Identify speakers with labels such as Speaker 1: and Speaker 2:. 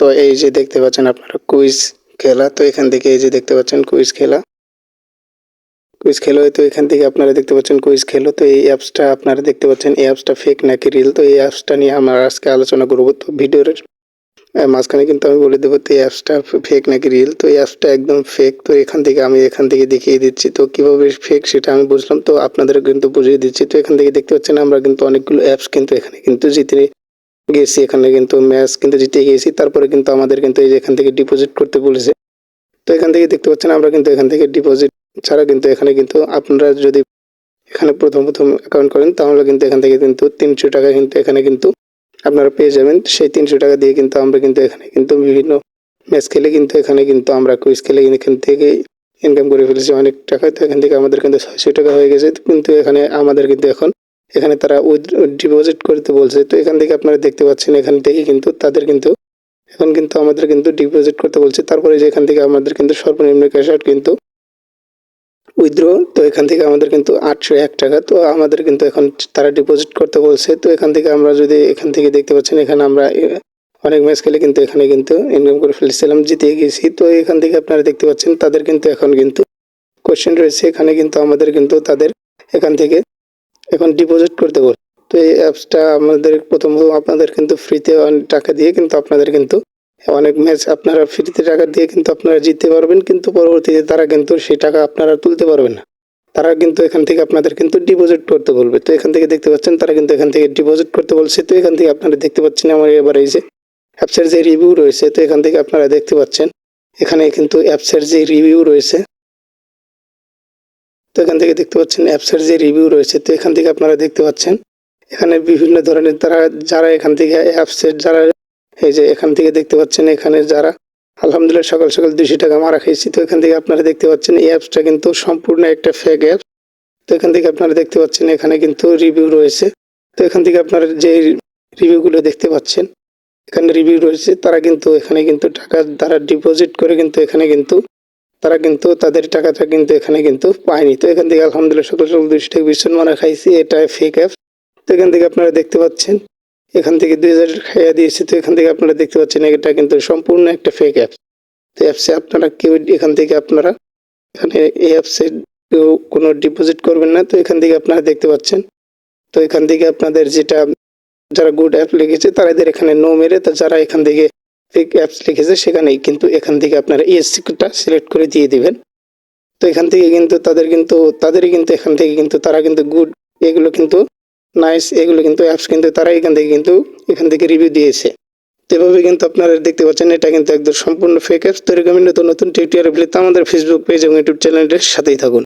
Speaker 1: তো এই যে দেখতে পাচ্ছেন আপনারা কুইজ খেলা, তো এখান থেকে এই যে দেখতে পাচ্ছেন কুইজ খেলা। কুইজ খেলো তো এখান থেকে আপনারা দেখতে পাচ্ছেন কুইজ খেলো, তো এই অ্যাপসটা আপনারা দেখতে পাচ্ছেন, এই অ্যাপসটা ফেক নাকি রিল তো এই অ্যাপসটা নিয়ে আমরা আজকে আলোচনা করব, তো ভিডিওর মাঝখানে কিন্তু আমি বলে দেবো, তো এই অ্যাপসটা ফেক নাকি রিল তো এই অ্যাপসটা একদম ফেক তো এখান থেকে আমি এখান থেকে দেখিয়ে দিচ্ছি, তো কীভাবে ফেক সেটা আমি বুঝলাম, তো আপনাদের কিন্তু বুঝিয়ে দিচ্ছি। তো এখান থেকে দেখতে পাচ্ছেন আমরা কিন্তু অনেকগুলো অ্যাপস কিন্তু এখানে কিন্তু জিতে গেছি, এখানে কিন্তু ম্যাচ কিন্তু জিতে গিয়েছি তারপরে কিন্তু আমাদের কিন্তু এই যে এখান থেকে ডিপোজিট করতে বলেছে। তো এখান থেকে দেখতে পাচ্ছেন, আমরা কিন্তু এখান থেকে ডিপোজিট ছাড়া কিন্তু এখানে কিন্তু আপনারা যদি এখানে প্রথম প্রথম অ্যাকাউন্ট করেন, তাহলে কিন্তু এখান থেকে কিন্তু তিনশো টাকা কিন্তু এখানে কিন্তু আপনারা পেয়ে যাবেন। সেই তিনশো টাকা দিয়ে কিন্তু আমরা কিন্তু এখানে কিন্তু বিভিন্ন ম্যাচ খেলে কিন্তু এখানে কিন্তু আমরা কুইজ খেলে এখান থেকে ইনকাম করে ফেলেছি অনেক টাকা। তো এখান থেকে আমাদের কিন্তু ছয়শো টাকা হয়ে গেছে। কিন্তু এখানে আমাদের কিন্তু এখন এখানে তারা ডিপোজিট করতে বলছে। তো এখান থেকে আপনারা দেখতে পাচ্ছেন, এখান থেকে কিন্তু তাদের কিন্তু, এখন কিন্তু আমাদের কিন্তু ডিপোজিট করতে বলছে। তারপরে যে এখান থেকে আমাদের কিন্তু সর্বনিম্ন ক্যাশ আউট কিন্তু উইথড্র, তো এখান থেকে আমাদের কিন্তু আটশো এক টাকা। তো আমাদের কিন্তু এখন তারা ডিপোজিট করতে বলছে। তো এখান থেকে আমরা যদি এখান থেকে দেখতে পাচ্ছেন, এখানে আমরা অনেক ম্যাচ খেলে কিন্তু এখানে কিন্তু ইনকাম করে ফেলেছিলাম, জিতে গেছি। তো এখান থেকে আপনারা দেখতে পাচ্ছেন, তাদের কিন্তু এখন কিন্তু কোয়েশ্চেন রয়েছে। এখানে কিন্তু আমাদের কিন্তু তাদের এখান থেকে এখন ডিপোজিট করতে বল। তো এই অ্যাপসটা আমাদের প্রথম আপনাদের কিন্তু ফ্রিতে টাকা দিয়ে কিন্তু আপনাদের কিন্তু অনেক ম্যাচ আপনারা ফ্রিতে টাকা দিয়ে কিন্তু আপনারা জিততে পারবেন, কিন্তু পরবর্তীতে তারা কিন্তু সেই টাকা আপনারা তুলতে পারবেন না। তারা কিন্তু এখান থেকে আপনাদের কিন্তু ডিপোজিট করতে বলবে। তো এখান থেকে দেখতে পাচ্ছেন তারা কিন্তু এখান থেকে ডিপোজিট করতে বলছে। তো এখান থেকে আপনারা দেখতে পাচ্ছেন আমার এবার এই যে অ্যাপসের যে রিভিউ রয়েছে, তো এখান থেকে আপনারা দেখতে পাচ্ছেন এখানে কিন্তু অ্যাপসের যে রিভিউ রয়েছে এখান থেকে দেখতে পাচ্ছেন অ্যাপসের যে রিভিউ রয়েছে, তো এখান থেকে আপনারা দেখতে পাচ্ছেন। এখানে বিভিন্ন ধরনের তারা, যারা এখান থেকে অ্যাপসের যারা, এই যে এখান থেকে দেখতে পাচ্ছেন এখানে যারা, আলহামদুলিল্লাহ সকাল সকাল দুশো টাকা মারা খেয়েছি, তো এখান থেকে আপনারা দেখতে পাচ্ছেন এই অ্যাপসটা কিন্তু সম্পূর্ণ একটা ফেক অ্যাপ তো এখান থেকে আপনারা দেখতে পাচ্ছেন এখানে কিন্তু রিভিউ রয়েছে। তো এখান থেকে আপনারা যে রিভিউগুলো দেখতে পাচ্ছেন, এখানে রিভিউ রয়েছে, তারা কিন্তু এখানে কিন্তু টাকা তারা ডিপোজিট করে কিন্তু এখানে কিন্তু তারা কিন্তু তাদের টাকাটা কিন্তু এখানে কিন্তু পায়নি। তো এখান থেকে আলহামদুলিল্লাহ সকাল সকাল দুশো টাকা ভীষণ মারা খাইছি, এটা ফেক অ্যাপ তো এখান থেকে আপনারা দেখতে পাচ্ছেন, এখান থেকে দুই হাজার খাইয়া দিয়েছে, তো এখান থেকে আপনারা দেখতে পাচ্ছেন এটা কিন্তু সম্পূর্ণ একটা ফেক অ্যাপ তো অ্যাপসে আপনারা কেউ এখান থেকে আপনারা এখানে এই অ্যাপসে কেউ কোনো ডিপোজিট করবেন না, তো এখান থেকে আপনারা দেখতে পাচ্ছেন। তো এখান থেকে আপনাদের যেটা, যারা গুড অ্যাপ লিখেছে তাদের এখানে নো মেরে, তো যারা এখান থেকে ফেক অ্যাপস লিখেছে সেখানেই, কিন্তু এখান থেকে আপনারা ইএসসিটা সিলেক্ট করে দিয়ে দিবেন। তো এখান থেকে কিন্তু তাদের কিন্তু, তাদেরই কিন্তু এখান থেকে কিন্তু তারা কিন্তু গুড এগুলো কিন্তু নাইস এগুলো কিন্তু অ্যাপস কিন্তু তারা এখান থেকে কিন্তু, এখান থেকে রিভিউ দিয়েছে। তো এভাবে কিন্তু আপনারা দেখতে পাচ্ছেন, এটা কিন্তু একদম সম্পূর্ণ ফেক অ্যাপস তো এরকম নতুন নতুন টিউটোরিয়াল পেতে আমাদের ফেসবুক পেজ এবং ইউটিউব চ্যানেলের সাথেই থাকুন।